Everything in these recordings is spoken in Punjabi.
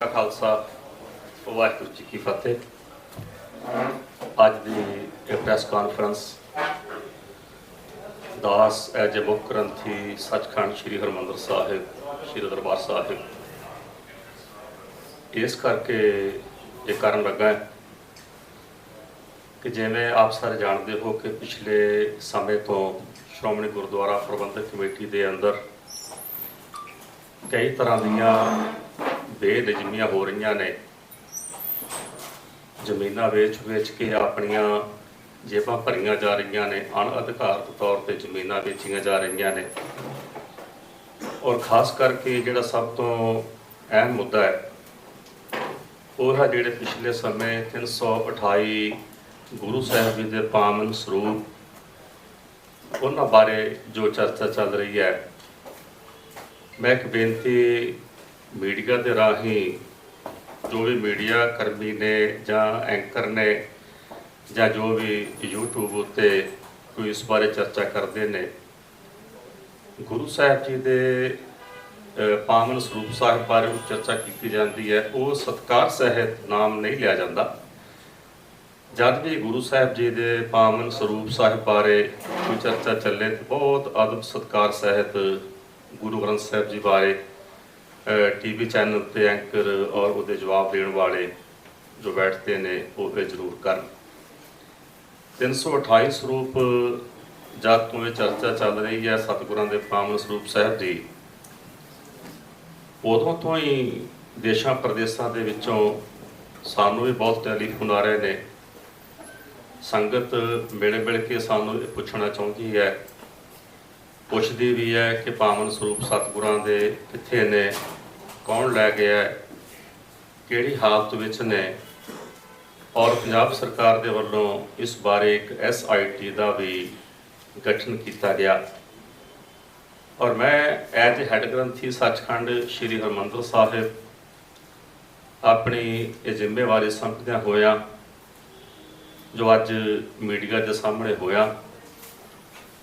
ਖਾਲਸਾ, ਵਾਹਿਗੁਰੂ ਜੀ ਕੀ ਫਤਿਹ। ਅੱਜ ਦੀ ਇਹ ਪ੍ਰੈਸ ਕਾਨਫਰੰਸ ਦਾਸ ਐਜ ਏ ਮੁੱਖ ਗ੍ਰੰਥੀ ਸੱਚਖੰਡ ਸ੍ਰੀ ਹਰਮੰਦਰ ਸਾਹਿਬ, ਸ੍ਰੀ ਦਰਬਾਰ ਸਾਹਿਬ। ਇਸ ਕਰਕੇ ਇਹ ਕਰਨ ਲੱਗਾ ਹੈ ਕਿ ਜਿਵੇਂ ਆਪ ਸਾਰੇ ਜਾਣਦੇ ਹੋ ਕਿ ਪਿਛਲੇ ਸਮੇਂ ਤੋਂ ਸ਼੍ਰੋਮਣੀ ਗੁਰਦੁਆਰਾ ਪ੍ਰਬੰਧਕ ਕਮੇਟੀ ਦੇ ਅੰਦਰ ਕਈ ਤਰ੍ਹਾਂ ਦੀਆਂ ਬੇਨਿਯਮੀਆਂ ਹੋ ਰਹੀਆਂ ਨੇ, ਜ਼ਮੀਨਾਂ ਵੇਚ-ਵੇਚ ਕੇ ਆਪਣੀਆਂ ਜੇਬਾਂ ਭਰੀਆਂ ਜਾ ਰਹੀਆਂ ਨੇ, ਅਣਅਧਿਕਾਰਤ ਤੌਰ ਤੇ ਜ਼ਮੀਨਾਂ ਵੇਚੀਆਂ ਜਾ ਰਹੀਆਂ ਨੇ। ਔਰ ਖਾਸ ਕਰਕੇ ਜਿਹੜਾ ਸਭ ਤੋਂ ਅਹਿਮ ਮੁੱਦਾ ਹੈ, ਉਹ ਹੈ ਜਿਹੜੇ ਪਿਛਲੇ ਸਮੇਂ 328 ਗੁਰੂ ਸਾਹਿਬ ਜੀ ਦੇ ਪਾਵਨ ਸਰੂਪ, ਉਹਨਾਂ ਬਾਰੇ ਜੋ ਚਰਚਾ ਚੱਲ ਰਹੀ ਹੈ, ਮੈਂ ਇੱਕ ਬੇਨਤੀ ਮੀਡੀਆ ਦੇ ਰਾਹੀਂ ਜੋ ਵੀ ਮੀਡੀਆ ਕਰਮੀ ਨੇ ਜਾਂ ਐਂਕਰ ਨੇ ਜਾਂ ਜੋ ਵੀ YouTube ਉੱਤੇ ਕੋਈ ਇਸ ਬਾਰੇ ਚਰਚਾ ਕਰਦੇ ਨੇ, ਗੁਰੂ ਸਾਹਿਬ ਜੀ ਦੇ ਪਾਵਨ ਸਰੂਪ ਸਾਹਿਬ ਬਾਰੇ ਜੋ ਚਰਚਾ ਕੀਤੀ ਜਾਂਦੀ ਹੈ, ਉਹ ਸਤਕਾਰ ਸਹਿਤ ਨਾਮ ਨਹੀਂ ਲਿਆ ਜਾਂਦਾ। ਜਦ ਵੀ ਗੁਰੂ ਸਾਹਿਬ ਜੀ ਦੇ ਪਾਵਨ ਸਰੂਪ ਸਾਹਿਬ ਬਾਰੇ ਕੋਈ ਚਰਚਾ ਚੱਲੇ ਤਾਂ ਬਹੁਤ ਅਦਬ ਸਤਕਾਰ ਸਹਿਤ ਗੁਰੂ ਗ੍ਰੰਥ ਸਾਹਿਬ ਜੀ ਬਾਰੇ ਟੀਵੀ ਚੈਨਲ ਤੇ ਐਂਕਰ ਔਰ ਉਹਦੇ ਜਵਾਬ ਦੇਣ ਵਾਲੇ ਜੋ ਬੈਠਦੇ ਨੇ, ਉਹ ਇਹ ਜ਼ਰੂਰ ਕਰਨ। 328 ਸਰੂਪ, ਜਦ ਤੋਂ ਇਹ ਚਰਚਾ ਚੱਲ ਰਹੀ ਹੈ ਸਤਿਗੁਰਾਂ ਦੇ ਪਾਵਨ ਸਰੂਪ ਸਾਹਿਬ ਦੀ, ਉਦੋਂ ਤੋਂ ਹੀ ਦੇਸ਼ਾਂ ਪ੍ਰਦੇਸ਼ਾਂ ਦੇ ਵਿੱਚੋਂ ਸਾਨੂੰ ਵੀ ਬਹੁਤ ਟੈਲੀਫੋਨ ਆ ਰਹੇ ਨੇ। ਸੰਗਤ ਮਿਲ ਮਿਲ ਕੇ ਸਾਨੂੰ ਇਹ ਪੁੱਛਣਾ ਚਾਹੁੰਦੀ ਹੈ, ਪੁੱਛਦੀ ਵੀ ਹੈ ਕਿ ਪਾਵਨ ਸਰੂਪ ਸਤਿਗੁਰਾਂ ਦੇ ਕਿੱਥੇ ਨੇ? ਕੌਣ ਲੈ ਗਿਆ ਕਿਹੜੀ ਹਾਲਤ ਵਿੱਚ ਨੇ? ਔਰ ਪੰਜਾਬ ਸਰਕਾਰ ਦੇ ਵੱਲੋਂ ਇਸ ਬਾਰੇ ਇੱਕ ਐਸਆਈਟੀ ਦਾ ਵੀ ਗਠਨ ਕੀਤਾ ਗਿਆ। ਔਰ ਮੈਂ ਐਜ ਹੈੱਡ ਗ੍ਰੰਥੀ ਸੱਚਖੰਡ ਸ੍ਰੀ ਹਰਮੰਦਰ ਸਾਹਿਬ ਆਪਣੀ ਇਹ ਜ਼ਿੰਮੇਵਾਰੀ ਸੰਭਦਿਆਂ ਹੋਇਆ, ਜੋ ਅੱਜ ਮੀਡੀਆ ਦੇ ਸਾਹਮਣੇ ਹੋਇਆ,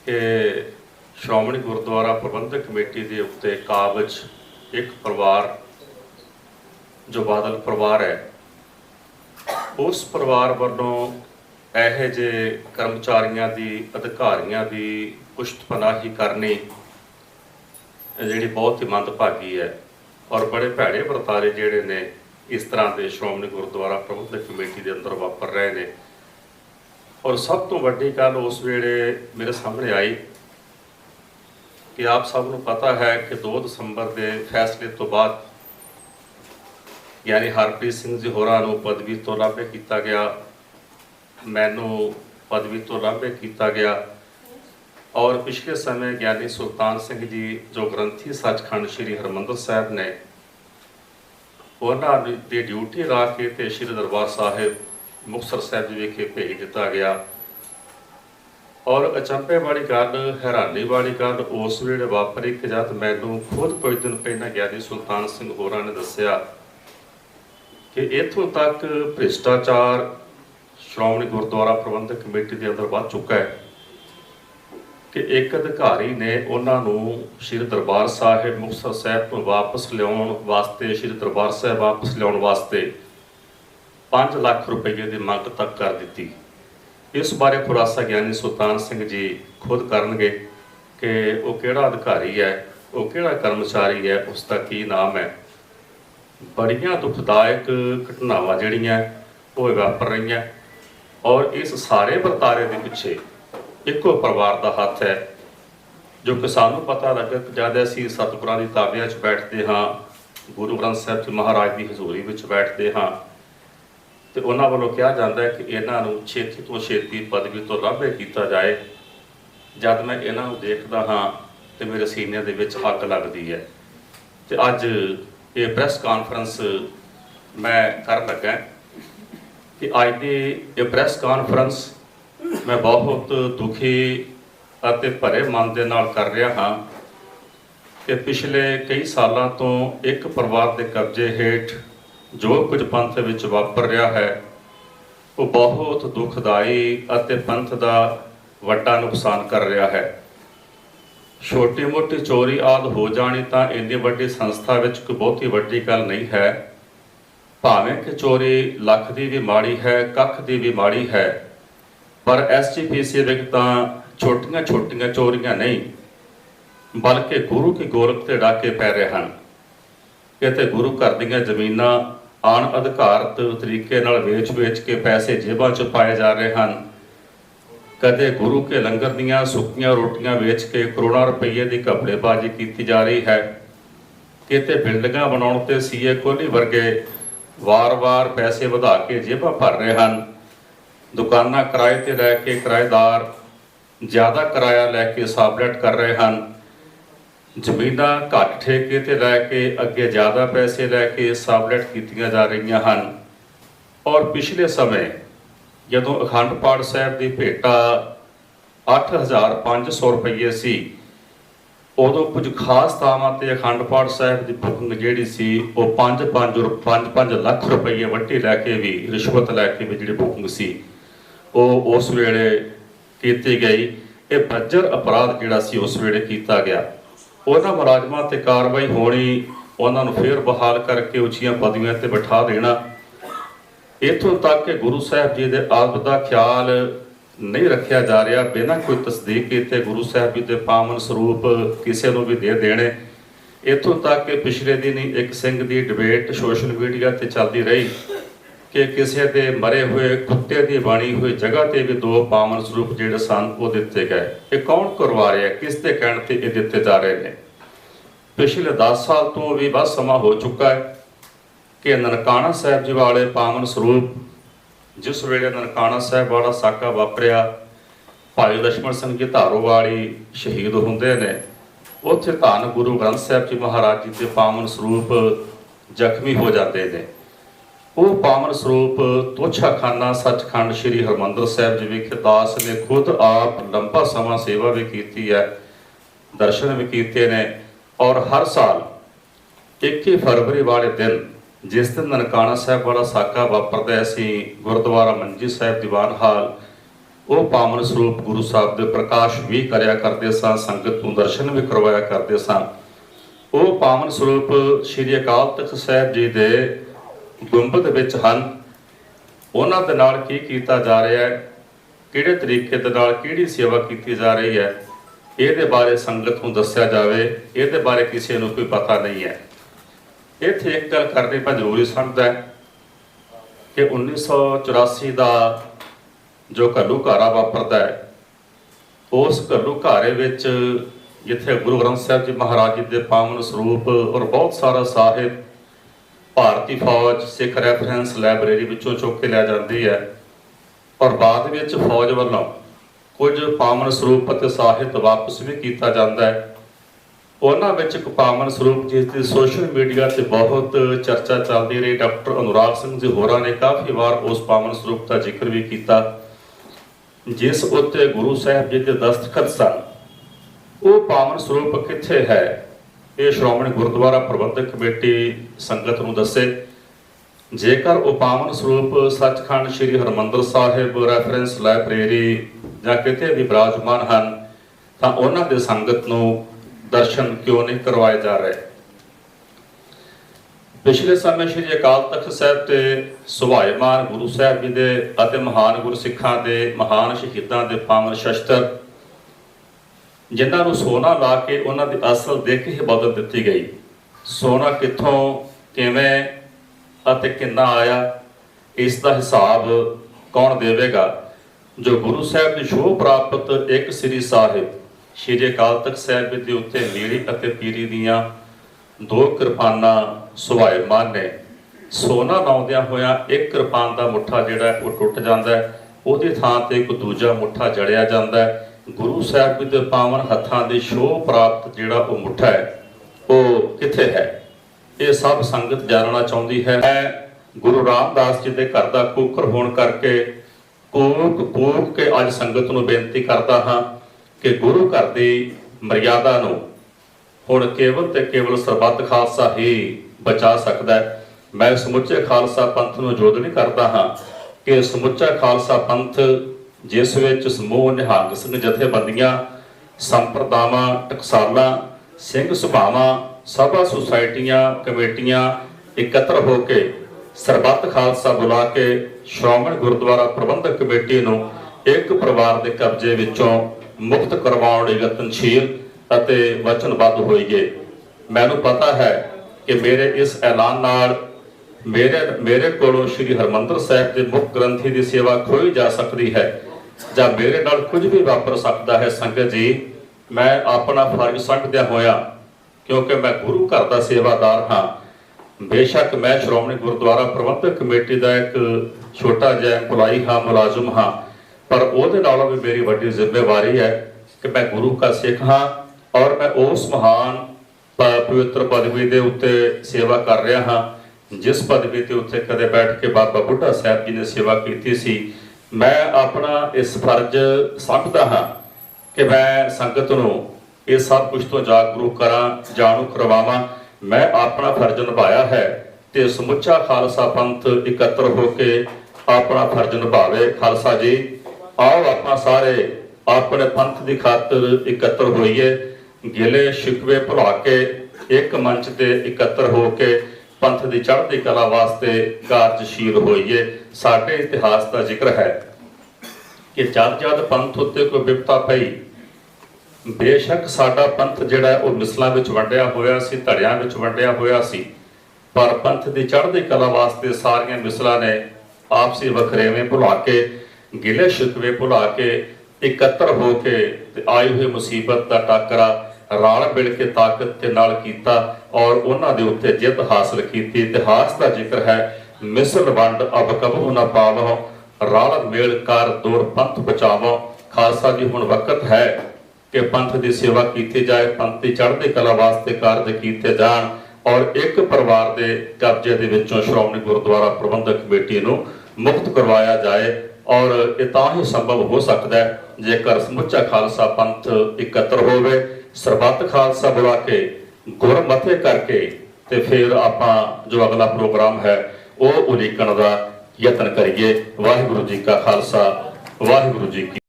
ਕਿ ਸ਼੍ਰੋਮਣੀ ਗੁਰਦੁਆਰਾ ਪ੍ਰਬੰਧਕ ਕਮੇਟੀ ਦੇ ਉੱਤੇ ਕਾਬਜ ਇੱਕ ਪਰਿਵਾਰ, ਜੋ ਬਾਦਲ ਪਰਿਵਾਰ ਹੈ, ਉਸ ਪਰਿਵਾਰ ਵੱਲੋਂ ਇਹੋ ਜਿਹੇ ਕਰਮਚਾਰੀਆਂ ਦੀ, ਅਧਿਕਾਰੀਆਂ ਦੀ ਪੁਸ਼ਤਪਨਾਹੀ ਕਰਨੀ ਜਿਹੜੀ ਬਹੁਤ ਹੀ ਮੰਦਭਾਗੀ ਹੈ ਔਰ ਬੜੇ ਭੈੜੇ ਵਰਤਾਰੇ ਜਿਹੜੇ ਨੇ ਇਸ ਤਰ੍ਹਾਂ ਦੇ ਸ਼੍ਰੋਮਣੀ ਗੁਰਦੁਆਰਾ ਪ੍ਰਬੰਧਕ ਕਮੇਟੀ ਦੇ ਅੰਦਰ ਵਾਪਰ ਰਹੇ ਨੇ। ਔਰ ਸਭ ਤੋਂ ਵੱਡੀ ਗੱਲ ਉਸ ਵੇਲੇ ਮੇਰੇ ਸਾਹਮਣੇ ਆਈ। ਕਿ ਆਪ ਸਭ ਨੂੰ ਪਤਾ ਹੈ ਕਿ 2 ਦਸੰਬਰ ਦੇ ਫੈਸਲੇ ਤੋਂ ਬਾਅਦ, ਯਾਨੀ ਹਰਪ੍ਰੀਤ ਸਿੰਘ ਜੀ ਹੋਰਾਂ ਨੂੰ ਪਦਵੀ ਤੋਂ ਲਾਭੇ ਕੀਤਾ ਗਿਆ, ਮੈਨੂੰ ਪਦਵੀ ਤੋਂ ਲਾਭੇ ਕੀਤਾ ਗਿਆ ਔਰ ਪਿਛਲੇ ਸਮੇਂ ਗਿਆਨੀ ਸੁਲਤਾਨ ਸਿੰਘ ਜੀ, ਜੋ ਗ੍ਰੰਥੀ ਸੱਚਖੰਡ ਸ੍ਰੀ ਹਰਮੰਦਰ ਸਾਹਿਬ ਨੇ ਉਹਨਾਂ ਦੀ ਡਿਊਟੀ ਲਾ ਕੇ ਤੇ ਸ੍ਰੀ ਦਰਬਾਰ ਸਾਹਿਬ ਮੁਕਤਸਰ ਸਾਹਿਬ ਵਿਖੇ ਭੇਜ ਦਿੱਤਾ ਗਿਆ। ਔਰ ਅਚੰਭੇ ਵਾਲੀ ਗੱਲ, ਹੈਰਾਨੀ ਵਾਲੀ ਗੱਲ, ਉਸ ਵੇਲੇ ਵਾਪਰੀ ਕਿ ਜਦ ਮੈਨੂੰ ਖੁਦ ਕੁਝ ਦਿਨ ਪਹਿਲਾਂ ਗਿਆਨੀ ਸੁਲਤਾਨ ਸਿੰਘ ਹੋਰਾਂ ਨੇ ਦੱਸਿਆ ਕਿ ਇਥੋਂ ਤੱਕ ਭ੍ਰਿਸ਼ਟਾਚਾਰ ਸ਼੍ਰੋਮਣੀ ਗੁਰਦੁਆਰਾ ਪ੍ਰਬੰਧਕ ਕਮੇਟੀ ਦੇ ਅੰਦਰ ਵੱਧ ਚੁੱਕਾ ਹੈ ਕਿ ਇੱਕ ਅਧਿਕਾਰੀ ਨੇ ਉਹਨਾਂ ਨੂੰ ਸ੍ਰੀ ਦਰਬਾਰ ਸਾਹਿਬ ਮੁਕਤਸਰ ਸਾਹਿਬ ਤੋਂ ਵਾਪਸ ਲਿਆਉਣ ਵਾਸਤੇ, ਸ੍ਰੀ ਦਰਬਾਰ ਸਾਹਿਬ ਵਾਪਸ ਲਿਆਉਣ ਵਾਸਤੇ 5 ਲੱਖ ਰੁਪਏ ਦੀ ਮੰਗ ਤੱਕ ਕਰ ਦਿੱਤੀ। ਇਸ ਬਾਰੇ ਖੁਲਾਸਾ ਗਿਆਨੀ ਸੁਲਤਾਨ ਸਿੰਘ ਜੀ ਖੁਦ ਕਰਨਗੇ ਕਿ ਉਹ ਕਿਹੜਾ ਅਧਿਕਾਰੀ ਹੈ, ਉਹ ਕਿਹੜਾ ਕਰਮਚਾਰੀ ਹੈ, ਉਸ ਦਾ ਕੀ ਨਾਮ ਹੈ। ਬੜੀਆਂ ਦੁਖਦਾਇਕ ਘਟਨਾਵਾਂ ਜਿਹੜੀਆਂ ਉਹ ਵਾਪਰ ਰਹੀਆਂ ਔਰ ਇਸ ਸਾਰੇ ਵਰਤਾਰੇ ਦੇ ਪਿੱਛੇ ਇੱਕੋ ਪਰਿਵਾਰ ਦਾ ਹੱਥ ਹੈ, ਜੋ ਕਿ ਸਾਨੂੰ ਪਤਾ ਲੱਗਾ ਕਿ ਜਦ ਅਸੀਂ ਸਤਿਗੁਰਾਂ ਦੀ ਤਾਬਿਆਂ 'ਚ ਬੈਠਦੇ ਹਾਂ, ਗੁਰੂ ਗ੍ਰੰਥ ਸਾਹਿਬ ਜੀ ਮਹਾਰਾਜ ਦੀ ਹਜ਼ੂਰੀ ਵਿੱਚ ਬੈਠਦੇ ਹਾਂ ਤੇ ਉਹਨਾਂ ਵੱਲੋਂ ਕਿਹਾ ਜਾਂਦਾ ਹੈ ਕਿ ਇਹਨਾਂ ਨੂੰ ਛੇਤੀ ਤੋਂ ਛੇਤੀ ਪਦਵੀ ਤੋਂ ਲਾਭੇ ਕੀਤਾ ਜਾਏ। ਜਦ ਮੈਂ ਇਹਨਾਂ ਨੂੰ ਦੇਖਦਾ ਹਾਂ ਤੇ ਮੇਰੇ ਸੀਨੇ ਦੇ ਵਿੱਚ ਅੱਗ ਲੱਗਦੀ ਹੈ। ਤੇ ਅੱਜ ਇਹ ਪ੍ਰੈਸ ਕਾਨਫਰੰਸ ਮੈਂ ਕਰਨ ਲੱਗਾ ਕਿ ਅੱਜ ਦੀ ਇਹ ਪ੍ਰੈਸ ਕਾਨਫਰੰਸ ਮੈਂ ਬਹੁਤ ਦੁਖੀ ਅਤੇ ਭਰੇ ਮਨ ਦੇ ਨਾਲ ਕਰ ਰਿਹਾ ਹਾਂ ਕਿ ਪਿਛਲੇ ਕਈ ਸਾਲਾਂ ਤੋਂ ਇੱਕ ਪਰਿਵਾਰ ਦੇ ਕਬਜ਼ੇ ਹੇਠ ਜੋ ਕੁਝ ਪੰਥ ਵਿੱਚ ਵਾਪਰ ਰਿਹਾ ਹੈ, ਉਹ ਬਹੁਤ ਦੁਖਦਾਈ ਅਤੇ ਪੰਥ ਦਾ ਵੱਡਾ ਨੁਕਸਾਨ ਕਰ ਰਿਹਾ ਹੈ। ਛੋਟੀ ਮੋਟੀ ਚੋਰੀ ਆਦ ਹੋ ਜਾਣੀ ਤਾਂ ਇੰਨੀ ਵੱਡੀ ਸੰਸਥਾ ਵਿੱਚ ਕੋਈ ਬਹੁਤੀ ਵੱਡੀ ਗੱਲ ਨਹੀਂ ਹੈ। ਭਾਵੇਂ ਕਿ ਚੋਰੀ ਲੱਖ ਦੀ ਵੀ ਮਾੜੀ ਹੈ, ਕੱਖ ਦੀ ਵੀ ਮਾੜੀ ਹੈ, ਪਰ ਐਸਜੀਪੀਸੀ ਵਿੱਚ ਤਾਂ ਛੋਟੀਆਂ ਛੋਟੀਆਂ ਚੋਰੀਆਂ ਨਹੀਂ, ਬਲਕਿ ਗੁਰੂ ਕੀ ਗੋਲਕ ਤੇ ਡਾਕੇ ਪੈ ਰਹੇ ਹਨ। ਕਿਤੇ ਗੁਰੂ ਘਰ ਦੀਆਂ ਜ਼ਮੀਨਾਂ ਆਣ ਅਧਿਕਾਰਤ ਤਰੀਕੇ ਨਾਲ ਵੇਚ-ਵੇਚ ਕੇ ਪੈਸੇ ਜੇਬਾਂ 'ਚ ਪਾਏ ਜਾ ਰਹੇ ਹਨ। ਕਦੇ ਗੁਰੂ ਕੇ ਲੰਗਰ ਦੀਆਂ ਸੁੱਕੀਆਂ ਰੋਟੀਆਂ ਵੇਚ ਕੇ ਕਰੋੜਾਂ ਰੁਪਏ ਦੀ ਘਪਲੇਬਾਜ਼ੀ ਕੀਤੀ ਜਾ ਰਹੀ ਹੈ। ਕਿਤੇ ਬਿਲਡਿੰਗਾਂ ਬਣਾਉਣ ਤੇ ਸੀਏ ਕੋਹਲੀ ਵਰਗੇ ਵਾਰ-ਵਾਰ ਪੈਸੇ ਵਧਾ ਕੇ ਜੇਬਾਂ ਭਰ ਰਹੇ ਹਨ। ਦੁਕਾਨਾਂ ਕਿਰਾਏ ਤੇ ਲੈ ਕੇ ਕਿਰਾਏਦਾਰ ਜ਼ਿਆਦਾ ਕਿਰਾਇਆ ਲੈ ਕੇ ਸਾਬਲੇਟ ਕਰ ਰਹੇ ਹਨ। ਜ਼ਮੀਨਾਂ ਘੱਟ ਠੇਕੇ ਤੇ ਲੈ ਕੇ ਅੱਗੇ ਜ਼ਿਆਦਾ ਪੈਸੇ ਲੈ ਕੇ ਸਾਬਲੇਟ ਕੀਤੀਆਂ ਜਾ ਰਹੀਆਂ ਹਨ। ਔਰ ਪਿਛਲੇ ਸਮੇਂ ਜਦੋਂ ਅਖੰਡ ਪਾਠ ਸਾਹਿਬ ਦੀ ਭੇਟਾ 8500 ਰੁਪਏ ਸੀ ਉਦੋਂ ਕੁਝ ਖਾਸ ਥਾਵਾਂ ਤੇ ਅਖੰਡ ਪਾਠ ਸਾਹਿਬ ਦੀ ਬੁਕਿੰਗ ਜਿਹੜੀ ਸੀ, ਉਹ 5-5 5-5 ਲੱਖ ਰੁਪਏ ਵੱਟੀ ਲੈ ਕੇ ਵੀ, ਰਿਸ਼ਵਤ ਲੈ ਕੇ ਵੀ ਜਿਹੜੀ ਬੁਕਿੰਗ ਸੀ, ਉਹ ਉਸ ਵੇਲੇ ਕੀਤੀ ਗਈ। ਇਹ ਬੱਜਰ ਅਪਰਾਧ ਜਿਹੜਾ ਸੀ, ਉਸ ਵੇਲੇ ਕੀਤਾ ਗਿਆ। ਉਹਨਾਂ ਮੁਲਾਜ਼ਮਾਂ ਤੇ ਕਾਰਵਾਈ ਹੋਣੀ, ਉਹਨਾਂ ਨੂੰ ਫੇਰ ਬਹਾਲ ਕਰਕੇ ਉੱਚੀਆਂ ਪਦਵੀਆਂ ਤੇ ਬਿਠਾ ਦੇਣਾ। ਇਥੋਂ ਤੱਕ ਕਿ ਗੁਰੂ ਸਾਹਿਬ ਜੀ ਦੇ ਆਦਬ ਦਾ ਖਿਆਲ ਨਹੀਂ ਰੱਖਿਆ ਜਾ ਰਿਹਾ, ਬਿਨਾਂ ਕੋਈ ਤਸਦੀਕ ਕੀਤੇ ਗੁਰੂ ਸਾਹਿਬ ਜੀ ਦੇ ਪਾਵਨ ਸਰੂਪ ਕਿਸੇ ਨੂੰ ਵੀ ਦੇ ਦੇਣੇ। ਇਥੋਂ ਤੱਕ ਕਿ ਪਿਛਲੇ ਦਿਨ ਹੀ ਇੱਕ ਸਿੰਘ ਦੀ ਡਿਬੇਟ ਸੋਸ਼ਲ ਮੀਡੀਆ ਤੇ ਚੱਲਦੀ ਰਹੀ। ਕਿ ਕਿਸੇ ਦੇ ਮਰੇ ਹੋਏ ਕੁੱਤੇ ਦੀ ਬਾਣੀ ਹੋਈ ਜਗ੍ਹਾ ਤੇ ਵੀ ਦੋ ਪਾਵਨ ਸਰੂਪ ਜਿਹੜੇ ਸਨ, ਉਹ ਦਿੱਤੇ ਗਏ। ਇਹ ਕੌਣ ਕਰਵਾ ਰਿਹਾ? ਕਿਸ ਦੇ ਕਹਿਣ ਤੇ ਇਹ ਦਿੱਤੇ ਜਾ ਰਹੇ ਨੇ? ਪਿਛਲੇ 10 ਸਾਲ ਤੋਂ ਵੀ ਬਸ ਸਮਾਂ ਹੋ ਚੁੱਕਾ ਹੈ ਕਿ ਨਨਕਾਣਾ ਸਾਹਿਬ ਜੀ ਵਾਲੇ ਪਾਵਨ ਸਰੂਪ, ਜਿਸ ਵੇਲੇ ਨਨਕਾਣਾ ਸਾਹਿਬ ਵਾਲਾ ਸਾਕਾ ਵਾਪਰਿਆ, ਭਾਈ ਲక్ష్మణ ਸਿੰਘ ਜੀ ਧਾਰੋ ਵਾਲੀ ਸ਼ਹੀਦ ਹੁੰਦੇ ਨੇ, ਉੱਥੇ ਧੰਨ ਗੁਰੂ ਗ੍ਰੰਥ ਸਾਹਿਬ ਜੀ ਮਹਾਰਾਜ ਜੀ ਦੇ ਪਾਵਨ ਸਰੂਪ ਜ਼ਖਮੀ ਹੋ ਜਾਂਦੇ ਨੇ। ਉਹ ਪਾਵਨ ਸਰੂਪ ਤੋਛਾਖਾਨਾ ਸੱਚਖੰਡ ਸ੍ਰੀ ਹਰਮੰਦਰ ਸਾਹਿਬ ਜੀ ਵਿਖੇ ਦਾਸ ਨੇ ਖੁਦ ਆਪ ਲੰਬਾ ਸਮਾਂ ਸੇਵਾ ਵੀ ਕੀਤੀ ਹੈ, ਦਰਸ਼ਨ ਵੀ ਕੀਤੇ ਨੇ ਔਰ ਹਰ ਸਾਲ 21 ਫਰਵਰੀ ਵਾਲੇ ਦਿਨ ਜਿਸ ਦਿਨ ਨਨਕਾਣਾ ਸਾਹਿਬ ਵਾਲਾ ਸਾਕਾ ਵਾਪਰਦਾ ਸੀ ਗੁਰਦੁਆਰਾ ਮੰਜੀ ਸਾਹਿਬ ਦੀਵਾਨ ਹਾਲ, ਉਹ ਪਾਵਨ ਸਰੂਪ ਗੁਰੂ ਸਾਹਿਬ ਦੇ ਪ੍ਰਕਾਸ਼ ਵੀ ਕਰਿਆ ਕਰਦੇ ਸਾਂ, ਸੰਗਤ ਨੂੰ ਦਰਸ਼ਨ ਵੀ ਕਰਵਾਇਆ ਕਰਦੇ ਸਾਂ। ਉਹ ਪਾਵਨ ਸਰੂਪ ਸ੍ਰੀ ਅਕਾਲ ਤਖਤ ਸਾਹਿਬ ਜੀ ਦੇ ਗੁੰਬਦ ਵਿੱਚ ਹਨ। ਉਹਨਾਂ ਦੇ ਨਾਲ ਕੀ ਕੀਤਾ ਜਾ ਰਿਹਾ ਹੈ? ਕਿਹੜੇ ਤਰੀਕੇ ਦੇ ਨਾਲ ਕਿਹੜੀ ਸੇਵਾ ਕੀਤੀ ਜਾ ਰਹੀ ਹੈ? ਇਹਦੇ ਬਾਰੇ ਸੰਗਤ ਨੂੰ ਦੱਸਿਆ ਜਾਵੇ। ਇਹਦੇ ਬਾਰੇ ਕਿਸੇ ਨੂੰ ਕੋਈ ਪਤਾ ਨਹੀਂ ਹੈ। ਇੱਥੇ ਇੱਕ ਗੱਲ ਕਰਨੀ ਪਰ ਜ਼ਰੂਰੀ ਸਮਝਦਾ ਹੈ ਕਿ 1984 ਦਾ ਜੋ ਘੱਲੂ ਘਾਰਾ ਵਾਪਰਦਾ ਹੈ, ਉਸ ਘੱਲੂ ਘਾਰੇ ਵਿੱਚ ਜਿੱਥੇ ਗੁਰੂ ਗ੍ਰੰਥ ਸਾਹਿਬ ਜੀ ਮਹਾਰਾਜ ਜੀ ਦੇ ਪਾਵਨ ਸਰੂਪ ਔਰ ਬਹੁਤ ਸਾਰਾ ਸਾਹਿਬ ਭਾਰਤੀ ਫੌਜ ਸਿੱਖ ਰੈਫਰੈਂਸ ਲਾਇਬ੍ਰੇਰੀ ਵਿੱਚੋਂ ਚੁੱਕ ਕੇ ਲਿਆ ਜਾਂਦੀ ਹੈ। ਔਰ ਬਾਅਦ ਵਿੱਚ ਫੌਜ ਵੱਲੋਂ ਕੁਝ ਪਾਵਨ ਸਰੂਪ ਅਤੇ ਸਾਹਿਤ ਵਾਪਸ ਵੀ ਕੀਤਾ ਜਾਂਦਾ ਹੈ। ਉਹਨਾਂ ਵਿੱਚ ਇੱਕ ਪਾਵਨ ਸਰੂਪ ਜਿਸ ਦੀ ਸੋਸ਼ਲ ਮੀਡੀਆ ਤੇ ਬਹੁਤ ਚਰਚਾ ਚੱਲਦੀ ਰਹੀ। ਡਾਕਟਰ ਅਨੁਰਾਗ ਸਿੰਘ ਜੀ ਹੋਰਾਂ ਨੇ ਕਾਫੀ ਵਾਰ ਉਸ ਪਾਵਨ ਸਰੂਪ ਦਾ ਜ਼ਿਕਰ ਵੀ ਕੀਤਾ। ਜਿਸ ਉੱਤੇ ਗੁਰੂ ਸਾਹਿਬ ਜੀ ਦੇ ਦਸਤਖਤ ਸਨ। ਉਹ ਪਾਵਨ ਸਰੂਪ ਕਿੱਥੇ ਹੈ? ਇਹ ਸ਼੍ਰੋਮਣੀ ਗੁਰਦੁਆਰਾ ਪ੍ਰਬੰਧਕ ਕਮੇਟੀ ਸੰਗਤ ਨੂੰ ਦੱਸੇ, ਜੇਕਰ ਉਹ ਪਾਵਨ ਸਰੂਪ ਸੱਚਖੰਡ ਸ੍ਰੀ ਹਰਮੰਦਰ ਸਾਹਿਬ ਰੈਫਰੈਂਸ ਲਾਇਬ੍ਰੇਰੀ ਜਾਂ ਕਿਤੇ ਵੀ ਬਰਾਜਮਾਨ ਹਨ, ਤਾਂ ਉਹਨਾਂ ਦੇ ਸੰਗਤ ਨੂੰ ਦਰਸ਼ਨ ਕਿਉਂ ਨਹੀਂ ਕਰਵਾਏ ਜਾ ਰਹੇ? ਪਿਛਲੇ ਸਮੇਂ ਸ੍ਰੀ ਅਕਾਲ ਤਖਤ ਸਾਹਿਬ ਤੇ ਸੁਭਾਇਮਾਨ ਗੁਰੂ ਸਾਹਿਬ ਜੀ ਦੇ ਅਤੇ ਮਹਾਨ ਗੁਰਸਿੱਖਾਂ ਦੇ, ਮਹਾਨ ਸ਼ਹੀਦਾਂ ਦੇ ਪਾਵਨ ਸ਼ਸਤਰ ਜਿਨ੍ਹਾਂ ਨੂੰ ਸੋਨਾ ਲਾ ਕੇ ਉਹਨਾਂ ਦੀ ਅਸਲ ਦੇਖ ਹੀ ਬਦਲ ਦਿੱਤੀ ਗਈ। ਸੋਨਾ ਕਿੱਥੋਂ, ਕਿਵੇਂ ਅਤੇ ਕਿੰਨਾ ਆਇਆ, ਇਸ ਦਾ ਹਿਸਾਬ ਕੌਣ ਦੇਵੇਗਾ? ਜੋ ਗੁਰੂ ਸਾਹਿਬ ਦੀ ਸ਼ੋਭ ਪ੍ਰਾਪਤ ਇੱਕ ਸ੍ਰੀ ਸਾਹਿਬ, ਸ਼੍ਰੀ ਅਕਾਲ ਤਖਤ ਸਾਹਿਬ ਦੇ ਉੱਤੇ ਨੀਲੀ ਅਤੇ ਪੀਰੀ ਦੀਆਂ ਦੋ ਕਿਰਪਾਨਾਂ ਸੁਭਾਇਮਾਨ ਨੇ। ਸੋਨਾ ਲਾਉਂਦਿਆਂ ਹੋਇਆਂ ਇੱਕ ਕਿਰਪਾਨ ਦਾ ਮੁੱਠਾ ਜਿਹੜਾ ਉਹ ਟੁੱਟ ਜਾਂਦਾ ਹੈ, ਉਹਦੀ ਥਾਂ ਤੇ ਇੱਕ ਦੂਜਾ ਮੁੱਠਾ ਜੜਿਆ ਜਾਂਦਾ ਹੈ। ਗੁਰੂ ਸਾਹਿਬ ਜੀ ਦੇ ਪਾਵਨ ਹੱਥਾਂ ਦੇ ਸ਼ੋਅ ਪ੍ਰਾਪਤ ਜਿਹੜਾ ਉਹ ਮੁੱਠਾ ਹੈ, ਉਹ ਕਿੱਥੇ ਹੈ? ਇਹ ਸਭ ਸੰਗਤ ਜਾਣਨਾ ਚਾਹੁੰਦੀ ਹੈ। ਮੈਂ ਗੁਰੂ ਰਾਮਦਾਸ ਜੀ ਦੇ ਘਰ ਦਾ ਕੂਕਰ ਹੋਣ ਕਰਕੇ ਕੋਕ ਕੋਕ ਕੇ ਅੱਜ ਸੰਗਤ ਨੂੰ ਬੇਨਤੀ ਕਰਦਾ ਹਾਂ ਕਿ ਗੁਰੂ ਘਰ ਦੀ ਮਰਿਆਦਾ ਨੂੰ ਹੁਣ ਕੇਵਲ ਤੇ ਕੇਵਲ ਸਰਬੱਤ ਖਾਲਸਾ ਹੀ ਬਚਾ ਸਕਦਾ ਹੈ। ਮੈਂ ਸਮੁੱਚੇ ਖਾਲਸਾ ਪੰਥ ਨੂੰ ਜੋਦਨੀ ਕਰਦਾ ਹਾਂ ਕਿ ਸਮੁੱਚਾ ਖਾਲਸਾ ਪੰਥ ਜਿਸ ਵਿੱਚ ਸਮੂਹ ਨਿਹੰਗ ਸਿੰਘ ਜਥੇਬੰਦੀਆਂ, ਸੰਪਰਦਾਵਾਂ, ਟਕਸਾਲਾਂ, ਸਿੰਘ ਸੁਭਾਵਾਂ, ਸਭਾ ਸੁਸਾਇਟੀਆਂ, ਕਮੇਟੀਆਂ ਇਕੱਤਰ ਹੋ ਕੇ ਸਰਬੱਤ ਖਾਲਸਾ ਬੁਲਾ ਕੇ ਸ਼੍ਰੋਮਣੀ ਗੁਰਦੁਆਰਾ ਪ੍ਰਬੰਧਕ ਕਮੇਟੀ ਨੂੰ ਇੱਕ ਪਰਿਵਾਰ ਦੇ ਕਬਜ਼ੇ ਵਿੱਚੋਂ ਮੁਕਤ ਕਰਵਾਉਣ ਲਈ ਯਤਨਸ਼ੀਲ ਅਤੇ ਵਚਨਬੱਧ ਹੋਈਏ। ਮੈਨੂੰ ਪਤਾ ਹੈ ਕਿ ਮੇਰੇ ਇਸ ਐਲਾਨ ਨਾਲ ਮੇਰੇ ਮੇਰੇ ਕੋਲੋਂ ਸ੍ਰੀ ਹਰਮੰਦਰ ਸਾਹਿਬ ਦੇ ਮੁੱਖ ਗ੍ਰੰਥੀ ਦੀ ਸੇਵਾ ਖੋਈ ਜਾ ਸਕਦੀ ਹੈ। ਜਾਂ ਮੇਰੇ ਨਾਲ ਕੁਝ ਵੀ ਵਾਪਰ ਸਕਦਾ ਹੈ ਸੰਗਤ ਜੀ, ਮੈਂ ਆਪਣਾ ਫਰਜ਼ ਸਮਝਦਿਆਂ ਹੋਇਆ, ਕਿਉਂਕਿ ਮੈਂ ਗੁਰੂ ਘਰ ਦਾ ਸੇਵਾਦਾਰ ਹਾਂ। ਬੇਸ਼ੱਕ ਮੈਂ ਸ਼੍ਰੋਮਣੀ ਗੁਰਦੁਆਰਾ ਪ੍ਰਬੰਧਕ ਕਮੇਟੀ ਦਾ ਇੱਕ ਛੋਟਾ ਜਿਹਾ employee ਹਾਂ, ਮੁਲਾਜ਼ਮ ਹਾਂ, ਪਰ ਉਹਦੇ ਨਾਲੋਂ ਵੀ ਮੇਰੀ ਵੱਡੀ ਜ਼ਿੰਮੇਵਾਰੀ ਹੈ ਕਿ ਮੈਂ ਗੁਰੂ ਦਾ ਸਿੱਖ ਹਾਂ ਔਰ ਮੈਂ ਉਸ ਮਹਾਨ ਪਵਿੱਤਰ ਪਦਵੀ ਦੇ ਉੱਤੇ ਸੇਵਾ ਕਰ ਰਿਹਾ ਹਾਂ, ਜਿਸ ਪਦਵੀ ਤੇ ਉੱਤੇ ਕਦੇ ਬੈਠ ਕੇ ਬਾਬਾ ਬੁੱਢਾ ਸਾਹਿਬ ਜੀ ਨੇ ਸੇਵਾ ਕੀਤੀ ਸੀ। ਮੈਂ ਆਪਣਾ ਇਸ ਫਰਜ਼ ਸਮਝਦਾ ਹਾਂ ਕਿ ਮੈਂ ਸੰਗਤ ਨੂੰ ਇਹ ਸਭ ਕੁਝ ਤੋਂ ਜਾਗਰੂਕ ਕਰਾਂ, ਜਾਣੂ ਕਰਵਾਵਾਂ। ਮੈਂ ਆਪਣਾ ਫਰਜ਼ ਨਿਭਾਇਆ ਹੈ ਤੇ ਸਮੁੱਚਾ ਖਾਲਸਾ ਪੰਥ ਇਕੱਤਰ ਹੋ ਕੇ ਆਪਣਾ ਫਰਜ਼ ਨਿਭਾਵੇ। ਖਾਲਸਾ ਜੀ, ਆਓ ਆਪਾਂ ਸਾਰੇ ਆਪਣੇ ਪੰਥ ਦੀ ਖਾਤਰ ਇਕੱਤਰ ਹੋਈਏ। ਗਿਲੇ ਸ਼ਿਕਵੇ ਭੁਲਾ ਕੇ ਇੱਕ ਮੰਚ ਤੇ ਇਕੱਤਰ ਹੋ ਕੇ ਪੰਥ ਦੀ ਚੜ੍ਹਦੀ ਕਲਾ ਵਾਸਤੇ ਕਾਰਜਸ਼ੀਲ ਹੋਈਏ, ਸਾਡੇ ਇਤਿਹਾਸ ਦਾ ਜ਼ਿਕਰ ਹੈ ਕਿ ਜਦ ਜਦ ਪੰਥ ਉੱਤੇ ਕੋਈ ਵਿਪਤਾ ਪਈ, ਬੇਸ਼ੱਕ ਸਾਡਾ ਪੰਥ ਜਿਹੜਾ ਉਹ ਮਿਸਲਾਂ ਵਿੱਚ ਵੰਡਿਆ ਹੋਇਆ ਸੀ, ਧੜਿਆਂ ਵਿੱਚ ਵੰਡਿਆ ਹੋਇਆ ਸੀ, ਪਰ ਪੰਥ ਦੀ ਚੜ੍ਹਦੀ ਕਲਾ ਵਾਸਤੇ ਸਾਰੀਆਂ ਮਿਸਲਾਂ ਨੇ ਆਪਸੀ ਵਖਰੇਵੇਂ ਭੁਲਾ ਕੇ, ਗਿਲੇ ਸ਼ਿਕਵੇ ਭੁਲਾ ਕੇ, ਇਕੱਤਰ ਹੋ ਕੇ ਤੇ ਆਈ ਹੋਈ ਮੁਸੀਬਤ ਦਾ ਟਾਕਰਾ ਰਲ ਮਿਲ ਕੇ ਤਾਕਤ ਦੇ ਨਾਲ ਕੀਤਾ ਔਰ ਉਹਨਾਂ ਦੇ ਉੱਤੇ ਜਿੱਤ ਹਾਸਲ ਕੀਤੀ। ਇਤਿਹਾਸ ਦਾ ਜ਼ਿਕਰ ਹੈ, ਮਿਸਰ ਵੰਡ ਅਬ ਕਬਹੁ ਨਾ ਪਾਵੋ, ਰਲ ਮੇਲ ਕਰ ਦੂਰ ਪੰਥ ਬਚਾਵੋ। ਖਾਲਸਾ ਜੀ, ਹੁਣ ਵਕਤ ਹੈ ਕਿ ਪੰਥ ਦੀ ਸੇਵਾ ਕੀਤੀ ਜਾਏ, ਪੰਥ ਦੀ ਚੜ੍ਹਦੀ ਕਲਾ ਵਾਸਤੇ ਕਾਰਜ ਕੀਤੇ ਜਾਣ ਔਰ ਇੱਕ ਪਰਿਵਾਰ ਦੇ ਕਬਜ਼ੇ ਦੇ ਵਿੱਚੋਂ ਸ਼੍ਰੋਮਣੀ ਗੁਰਦੁਆਰਾ ਪ੍ਰਬੰਧਕ ਕਮੇਟੀ ਨੂੰ ਮੁਕਤ ਕਰਵਾਇਆ ਜਾਏ ਔਰ ਇਹ ਤਾਂ ਹੀ ਸੰਭਵ ਹੋ ਸਕਦਾ ਹੈ ਜੇਕਰ ਸਮੁੱਚਾ ਖਾਲਸਾ ਪੰਥ ਇਕੱਤਰ ਹੋਵੇ। ਸਰਬੱਤ ਖਾਲਸਾ ਬੁਲਾ ਕੇ, ਗੁਰਮਤਿ ਕਰਕੇ ਤੇ ਫਿਰ ਆਪਾਂ ਜੋ ਅਗਲਾ ਪ੍ਰੋਗਰਾਮ ਹੈ, ਉਹ ਉਲੀਕਣ ਦਾ ਯਤਨ ਕਰੀਏ। ਵਾਹਿਗੁਰੂ ਜੀ ਕਾ ਖਾਲਸਾ, ਵਾਹਿਗੁਰੂ ਜੀ ਕੀ